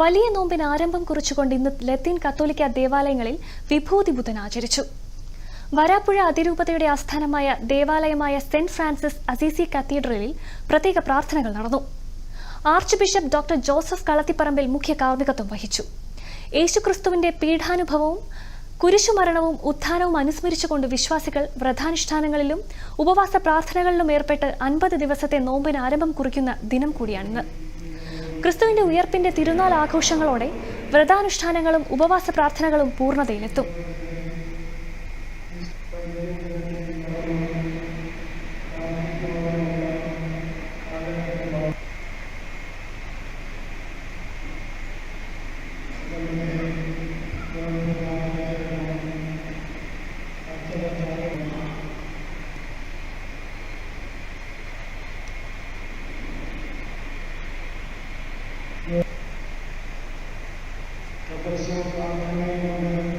വലിയ നോമ്പിന് ആരംഭം കുറിച്ചുകൊണ്ട് ഇന്ന് ലത്തീൻ കത്തോലിക്ക ദേവാലയങ്ങളിൽ വിഭൂതി ബുധൻ ആചരിച്ചു. വരാപ്പുഴ അതിരൂപതയുടെ ആസ്ഥാനമായ ദേവാലയമായ സെന്റ് ഫ്രാൻസിസ് അസീസി കത്തീഡ്രലിൽ പ്രത്യേക പ്രാർത്ഥനകൾ നടന്നു. Archbishop doctor Joseph Kalathiparambil മുഖ്യ കാർമ്മികത്വം വഹിച്ചു. യേശുക്രിസ്തുവിന്റെ പീഠാനുഭവവും കുരിശുമരണവും ഉത്ഥാനവും അനുസ്മരിച്ചുകൊണ്ട് വിശ്വാസികൾ വ്രതാനുഷ്ഠാനങ്ങളിലും ഉപവാസ പ്രാർത്ഥനകളിലും ഏർപ്പെട്ട് അൻപത് ദിവസത്തെ നോമ്പിന് ആരംഭം കുറിക്കുന്ന ദിനം കൂടിയാണിന്ന്. ക്രിസ്തുവിന്റെ ഉയർപ്പിന്റെ തിരുനാൾ ആഘോഷങ്ങളോടെ വ്രതാനുഷ്ഠാനങ്ങളും ഉപവാസ പ്രാർത്ഥനകളും പൂർണതയിലെത്തും. Profesor, amén.